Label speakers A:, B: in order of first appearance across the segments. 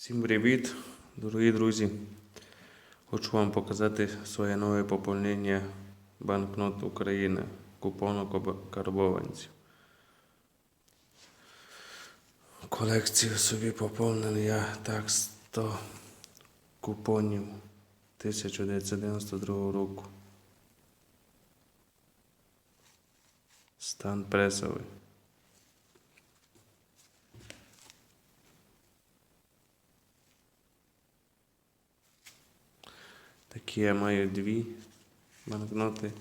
A: Всім привіт, дорогі друзі. Хочу вам показати своє нове поповнення банкнот України купону карбованців. Колекцію собі поповнив я так 100 купонів 1992 року. Стан пресовий. Такі я маю дві банкноти.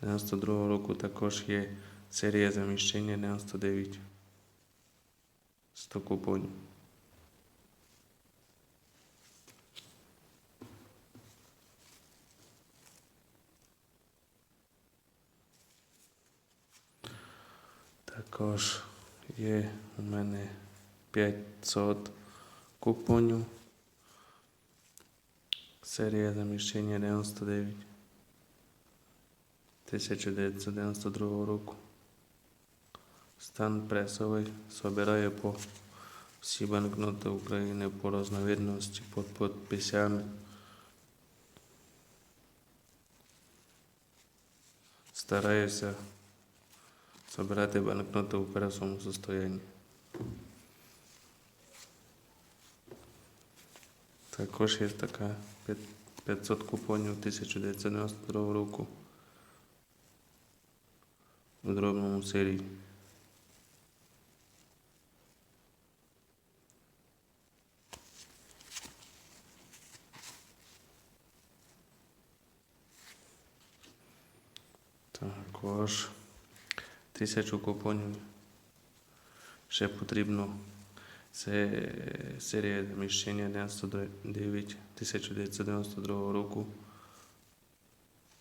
A: 92 року також є серія заміщення 99. 100 купонів. Також є у мене 500 купонів. Серія заміщення 99 1992 року. Стан пресовий собирає по всі банкноти України по розновидності під підписями. Стараюся собирати банкноти у першому состоянні. Також є така п'ят- 500 купонів 1992 року у дробному серії. Також тисячу купонів ще потрібно. Це серія заміщення 99 1992 року.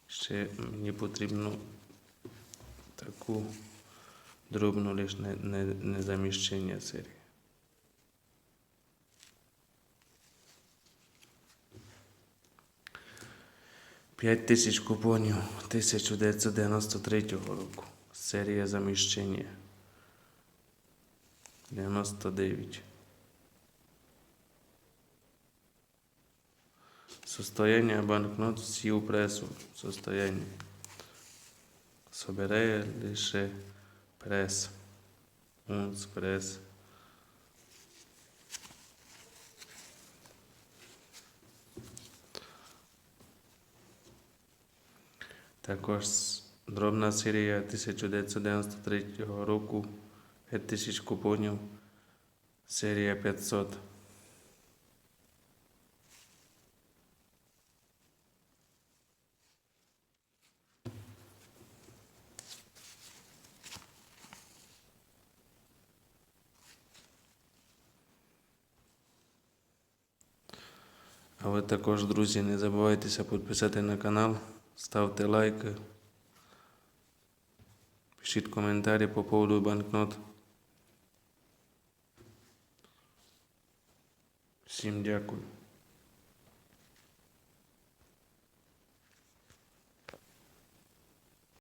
A: Ще мені потрібно таку дробну лише не, не, не заміщення серії. П'ять тисяч купонів 1993 року. Серія заміщення 99. Состояние банкнот у пресу. Состояние. Собирає лише прес. Унц прес. Також дробна серія 1993 року 5000 купонів. Серія 500. А ви також, друзі, не забувайтеся підписати на канал, ставте лайки, пишіть коментарі по поводу банкнот. Всім дякую.